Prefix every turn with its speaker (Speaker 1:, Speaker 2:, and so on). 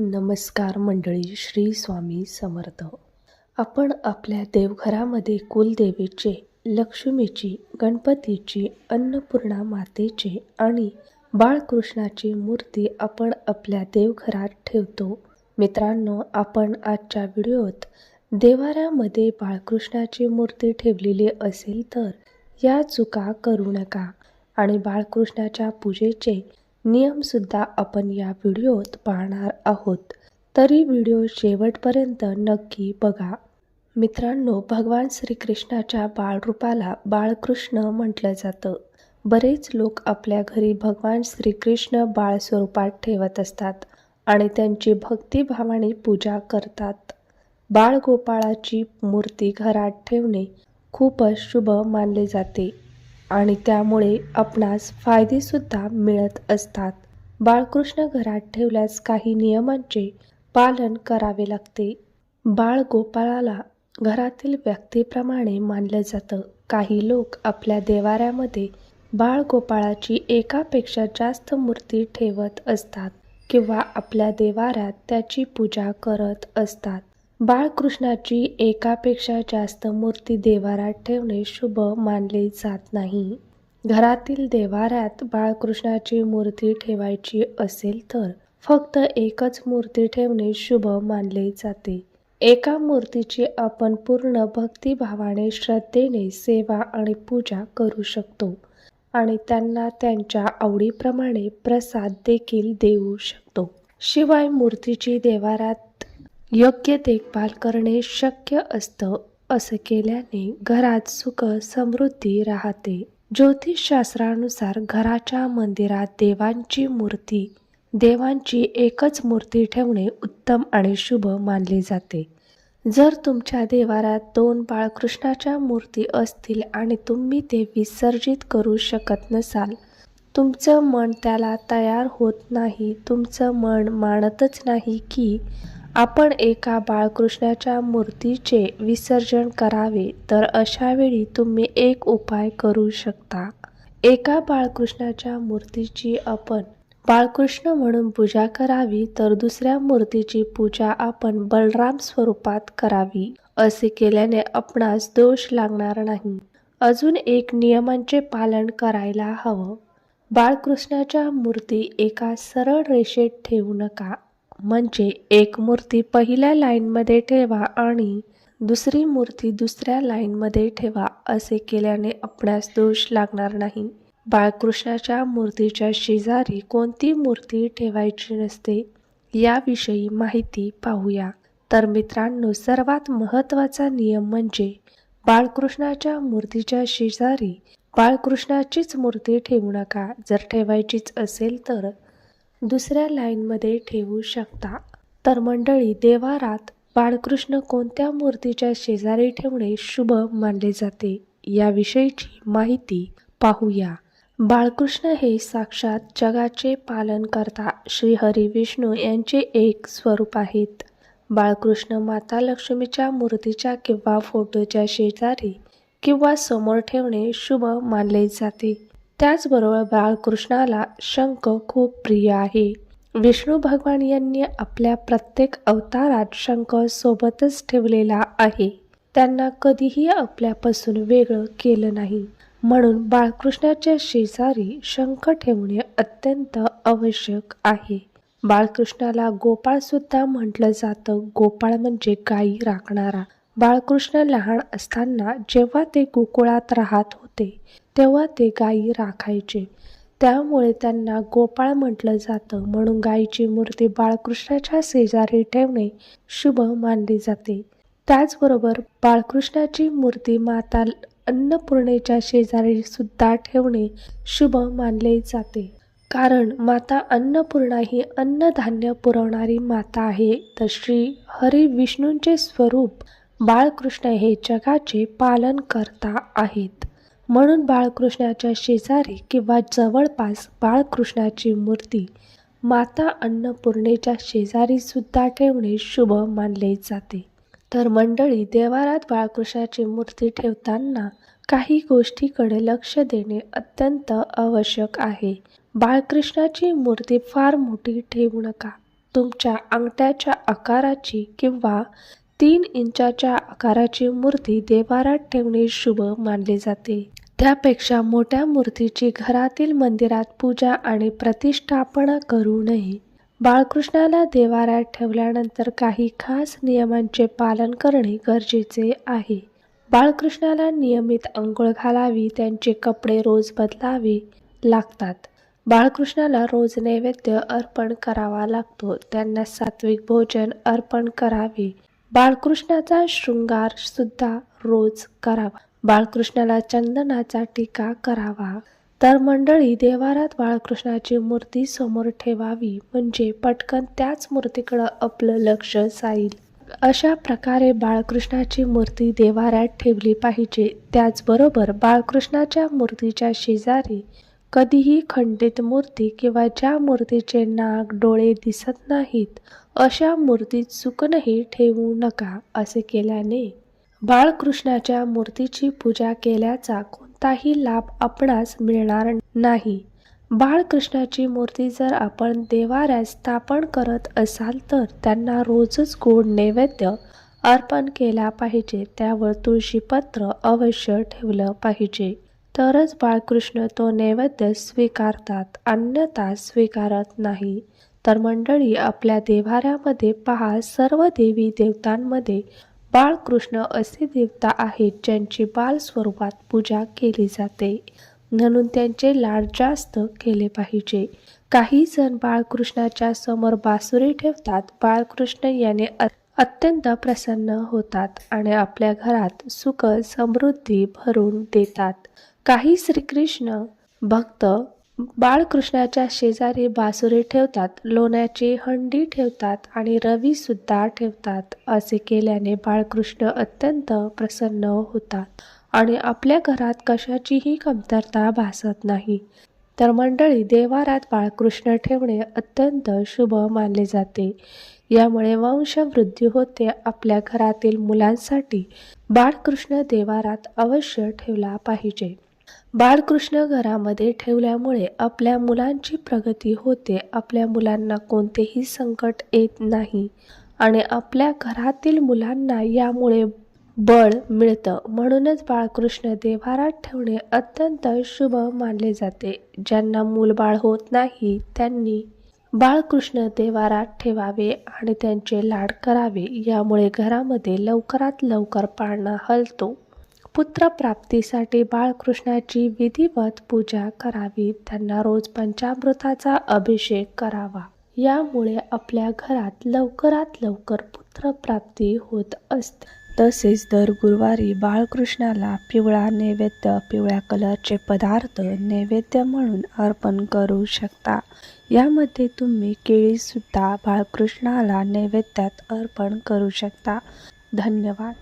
Speaker 1: नमस्कार मंडळी श्री स्वामी समर्थ. आपण आपल्या देवघरामध्ये कुलदेवीचे लक्ष्मीची गणपतीची अन्नपूर्णा मातेची आणि बाळकृष्णाची मूर्ती आपण आपल्या देवघरात ठेवतो. मित्रांनो आपण आजच्या व्हिडिओत देवाऱ्यामध्ये बाळकृष्णाची मूर्ती ठेवलेली असेल तर या चुका करू नका आणि बाळकृष्णाच्या पूजेचे नियमसुद्धा आपण या व्हिडिओत पाहणार आहोत. तरी व्हिडिओ शेवटपर्यंत नक्की बघा. मित्रांनो भगवान श्रीकृष्णाच्या बाळरूपाला बाळकृष्ण म्हटलं जातं. बरेच लोक आपल्या घरी भगवान श्रीकृष्ण बाळ स्वरूपात ठेवत असतात आणि त्यांची भक्तिभावाने पूजा करतात. बाळगोपाळाची मूर्ती घरात ठेवणे खूपच शुभ मानले जाते. आणि त्यामुळे आपणास फायदेसुद्धा मिळत असतात. बाळकृष्ण घरात ठेवल्यास काही नियमांचे पालन करावे लागते. बाळ गोपाळाला घरातील व्यक्तीप्रमाणे मानलं जातं. काही लोक आपल्या देवाऱ्यामध्ये बाळ गोपाळाची एकापेक्षा जास्त मूर्ती ठेवत असतात किंवा आपल्या देवाऱ्यात त्याची पूजा करत असतात. बाळकृष्णाची एकापेक्षा जास्त मूर्ती देवारात ठेवणे शुभ मानले जात नाही. घरातील देवाऱ्यात बाळकृष्णाची मूर्ती ठेवायची असेल तर फक्त एकच मूर्ती ठेवणे शुभ मानले जाते. एका मूर्तीची आपण पूर्ण भक्तिभावाने श्रद्धेने सेवा आणि पूजा करू शकतो आणि त्यांना त्यांच्या आवडीप्रमाणे प्रसाद देखील देऊ शकतो. शिवाय मूर्तीची देवारात योग्य देखभाल करणे शक्य असतं असं केल्याने घरात सुख समृद्धी राहते. ज्योतिषशास्त्रानुसार घराच्या मंदिरात देवांची मूर्ती देवांची एकच मूर्ती ठेवणे उत्तम आणि शुभ मानले जाते. जर तुमच्या देवारात दोन बाळकृष्णाच्या मूर्ती असतील आणि तुम्ही ते विसर्जित करू शकत नसाल तुमचं मन त्याला तयार होत नाही तुमचं मन मानतच नाही की आपण एका बाळकृष्णाच्या मूर्तीचे विसर्जन करावे तर अशावेळी तुम्ही एक उपाय करू शकता. एका बाळकृष्णाच्या मूर्तीची आपण बाळकृष्ण म्हणून पूजा करावी तर दुसऱ्या मूर्तीची पूजा आपण बलराम स्वरूपात करावी असे केल्याने आपणास दोष लागणार नाही. अजून एक नियमांचे पालन करायला हवं. बाळकृष्णाच्या मूर्ती एका सरळ रेषेत ठेवू नका. म्हणजे एक मूर्ती पहिल्या लाईनमध्ये ठेवा आणि दुसरी मूर्ती दुसऱ्या लाईनमध्ये ठेवा असे केल्याने आपणास दोष लागणार नाही. बाळकृष्णाच्या मूर्तीच्या शेजारी कोणती मूर्ती ठेवायची नसते याविषयी माहिती पाहूया. तर मित्रांनो सर्वात महत्त्वाचा नियम म्हणजे बाळकृष्णाच्या मूर्तीच्या शेजारी बाळकृष्णाचीच मूर्ती ठेवू नका. जर ठेवायचीच असेल तर दुसऱ्या लाईनमध्ये ठेवू शकता. तर मंडळी देवारात बाळकृष्ण कोणत्या मूर्तीच्या शेजारी ठेवणे शुभ मानले जाते याविषयीची माहिती पाहूया. बाळकृष्ण हे साक्षात जगाचे पालन करता श्रीहरी विष्णू यांचे एक स्वरूप आहेत. बाळकृष्ण माता लक्ष्मीच्या मूर्तीच्या किंवा फोटोच्या शेजारी किंवा समोर ठेवणे शुभ मानले जाते. त्याचबरोबर बाळकृष्णाला शंख खूप प्रिय आहे. विष्णू भगवान यांनी आपल्या प्रत्येक अवतारात शंख सोबतच ठेवलेला आहे. त्यांना कधीही आपल्यापासून वेगळं केलं नाही. म्हणून बाळकृष्णाच्या शेजारी शंख ठेवणे अत्यंत आवश्यक आहे. बाळकृष्णाला गोपाळ सुद्धा म्हटलं जातं. गोपाळ म्हणजे गायी राखणारा. बाळकृष्ण लहान असताना जेव्हा ते गोकुळात राहत होते तेव्हा ते गायी राखायचे. त्यामुळे त्यांना गोपाळ म्हटलं जातं. म्हणून गायीची मूर्ती बाळकृष्णाच्या शेजारी ठेवणे शुभ मानले जाते. त्याचबरोबर बाळकृष्णाची मूर्ती माता अन्नपूर्णेच्या शेजारी सुद्धा ठेवणे शुभ मानले जाते. कारण माता अन्नपूर्णा ही अन्नधान्य पुरवणारी माता आहे. तर श्री हरी विष्णूंचे स्वरूप बाळकृष्ण हे जगाचे पालन करता आहेत. म्हणून बाळकृष्णाच्या शेजारी किंवा जवळपास बाळकृष्णाची मूर्ती माता अन्नपूर्णेच्या शेजारी सुद्धा ठेवणे शुभ मानले जाते. तर मंडळी देवारात बाळकृष्णाची मूर्ती ठेवताना काही गोष्टीकडे लक्ष देणे अत्यंत आवश्यक आहे. बाळकृष्णाची मूर्ती फार मोठी ठेवू नका. तुमच्या अंगठ्याच्या आकाराची किंवा तीन इंचाच्या आकाराची मूर्ती देवारात ठेवणे शुभ मानले जाते. त्यापेक्षा मोठ्या मूर्तीची घरातील मंदिरात पूजा आणि प्रतिष्ठापना करू नये. बाळकृष्णाला देवारात ठेवल्यानंतर काही खास नियमांचे पालन करणे गरजेचे आहे. बाळकृष्णाला नियमित अंघोळ घालावी त्यांचे कपडे रोज बदलावे लागतात. बाळकृष्णाला रोज नैवेद्य अर्पण करावा लागतो. त्यांना सात्विक भोजन अर्पण करावे. बाळकृष्णाचा शृंगार सुद्धा रोज करावा. बाळकृष्णाला चंदनाचा टीका करावा. तर मंडळी देवारात बाळकृष्णाची मूर्ती समोर ठेवावी म्हणजे पटकन त्याच मूर्तीकडं आपलं लक्ष जाईल. अशा प्रकारे बाळकृष्णाची मूर्ती देवाऱ्यात ठेवली पाहिजे. त्याचबरोबर बाळकृष्णाच्या मूर्तीच्या शेजारी कधीही खंडित मूर्ती किंवा ज्या मूर्तीचे नाक डोळे दिसत नाहीत अशा मूर्तीत चुकूनही ठेवू नका असे केल्याने. बाळकृष्णाच्या मूर्तीची पूजा केल्याचा कोणताही लाभ आपणास मिळणार नाही. बाळकृष्णाची मूर्ती जर आपण देवाऱ्यात स्थापन करत असाल तर त्यांना रोजच गोड नैवेद्य अर्पण केला पाहिजे. त्यावर तुळशीपत्र अवश्य ठेवलं पाहिजे. तरच बाळकृष्ण तो नैवेद्य स्वीकारतात अन्यथा स्वीकारत नाही. तर मंडळी आपल्या देवाऱ्यामध्ये पहा सर्व देवी देवतांमध्ये बाळकृष्ण असे देवता आहेत ज्यांची बाल स्वरूपात पूजा केली जाते. म्हणून त्यांचे लाड जास्त केले पाहिजे. काही जण बाळकृष्णाच्या समोर बासुरी ठेवतात. बाळकृष्ण याने अत्यंत प्रसन्न होतात आणि आपल्या घरात सुख समृद्धी भरून देतात. काही श्रीकृष्ण भक्त बाळकृष्णाच्या शेजारी बासुरी ठेवतात लोण्याची हंडी ठेवतात आणि रवी सुद्धा ठेवतात असे केल्याने बाळकृष्ण अत्यंत प्रसन्न होतात आणि आपल्या घरात कशाचीही कमतरता भासत नाही. तर मंडळी देवारात बाळकृष्ण ठेवणे अत्यंत शुभ मानले जाते. यामुळे वंशवृद्धी होते. आपल्या घरातील मुलांसाठी बाळकृष्ण देवारात अवश्य ठेवला पाहिजे. बाळकृष्ण घरामध्ये ठेवल्यामुळे आपल्या मुलांची प्रगती होते. आपल्या मुलांना कोणतेही संकट येत नाही आणि आपल्या घरातील मुलांना यामुळे बळ मिळतं. म्हणूनच बाळकृष्ण देवारात ठेवणे अत्यंत शुभ मानले जाते. ज्यांना मूलबाळ होत नाही त्यांनी बाळकृष्ण देवारात ठेवावे आणि त्यांचे लाड करावे. यामुळे घरामध्ये लवकरात लवकर पाळणा हलतो. पुत्रप्राप्तीसाठी बाळकृष्णाची विधिवत पूजा करावी. त्यांना रोज पंचामृताचा अभिषेक करावा. यामुळे आपल्या घरात लवकरात लवकर पुत्रप्राप्ती होत असते. तसेच दर गुरुवारी बाळकृष्णाला पिवळा नैवेद्य पिवळ्या कलरचे पदार्थ नैवेद्य म्हणून अर्पण करू शकता. यामध्ये तुम्ही केळीसुद्धा बाळकृष्णाला नैवेद्यात अर्पण करू शकता. धन्यवाद.